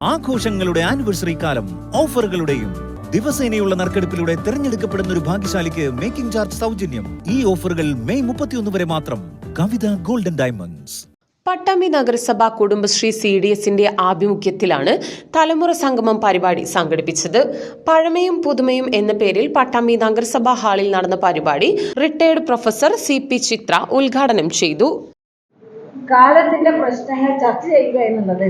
ആഘോഷങ്ങളുടെ ആനിവേഴ്സറി കാലം ഓഫറുകളുടെയും ദിവസേനയുള്ള നറുക്കെടുപ്പിലൂടെ തിരഞ്ഞെടുക്കപ്പെടുന്ന ഒരു ഭാഗ്യശാലിക്ക് മേക്കിംഗ് ചാർജ് സൗജന്യം. ഈ ഓഫറുകൾ മെയ് മുപ്പത്തിയൊന്ന് വരെ മാത്രം. കവിത ഗോൾഡൻ ഡയമണ്ട്സ് പട്ടാമ്പി നഗരസഭ കുടുംബശ്രീ സി ഡി എസിന്റെ ആഭിമുഖ്യത്തിലാണ് തലമുറ സംഗമം പരിപാടി സംഘടിപ്പിച്ചത്. പഴമയും പുതുമയും എന്ന പേരിൽ പട്ടാമ്പി നഗരസഭാ ഹാളിൽ നടന്ന പരിപാടി retired professor C P Chitra ഉദ്ഘാടനം ചെയ്തു. കാലത്തിന്റെ പ്രശ്നങ്ങൾ ചർച്ച ചെയ്യുക എന്നുള്ളത്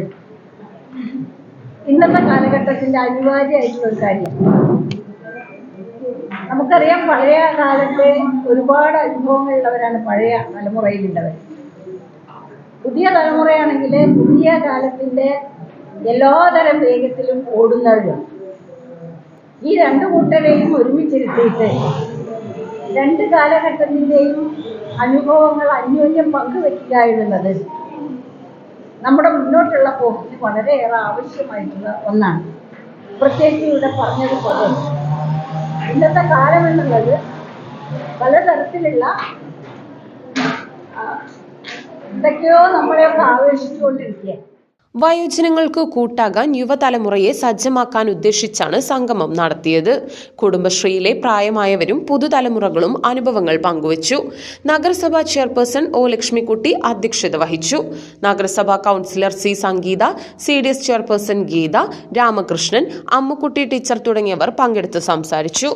ഇന്നത്തെ കാലഘട്ടത്തിന്റെ അനിവാര്യമായിട്ടുള്ള ഒരു കാര്യം. നമുക്കറിയാം പഴയ കാലത്തെ ഒരുപാട് അനുഭവങ്ങളുള്ളവരാണ് പഴയ തലമുറയിലുള്ളവർ. പുതിയ തലമുറയാണെങ്കിൽ പുതിയ കാലത്തിന്റെ എല്ലാതരം വേഗത്തിലും ഓടുന്നവരും. ഈ രണ്ടു കൂട്ടരെയും ഒരുമിച്ചിരുത്തിയിട്ട് രണ്ട് കാലഘട്ടത്തിന്റെയും അനുഭവങ്ങൾ അന്യോന്യം പങ്കുവെക്കുക എന്നുള്ളത് നമ്മുടെ മുന്നോട്ടുള്ള പോക്കിന് വളരെയേറെ ആവശ്യമായിട്ടുള്ള ഒന്നാണ്. പ്രത്യേകിച്ച് ഇവിടെ പറഞ്ഞതുപോലെ ഇന്നത്തെ കാലം എന്നുള്ളത് പലതരത്തിലുള്ള എന്തൊക്കെയോ നമ്മളെയൊക്കെ ആവേശിച്ചുകൊണ്ടിരിക്കുക വയോജനങ്ങൾക്ക് കൂട്ടാകാൻ യുവതലമുറയെ സജ്ജമാക്കാൻ ഉദ്ദേശിച്ചാണ് സംഗമം നടത്തിയത്. കുടുംബശ്രീയിലെ പ്രായമായവരും പുതുതലമുറകളും അനുഭവങ്ങൾ പങ്കുവച്ചു. നഗരസഭാ ചെയർപേഴ്സൺ ഒ ലക്ഷ്മിക്കുട്ടി അധ്യക്ഷത വഹിച്ചു. നഗരസഭാ councillor C Sangeetha C D S chairperson Geetha Ramakrishnan Ammukutty teacher തുടങ്ങിയവർ പങ്കെടുത്ത് സംസാരിച്ചു.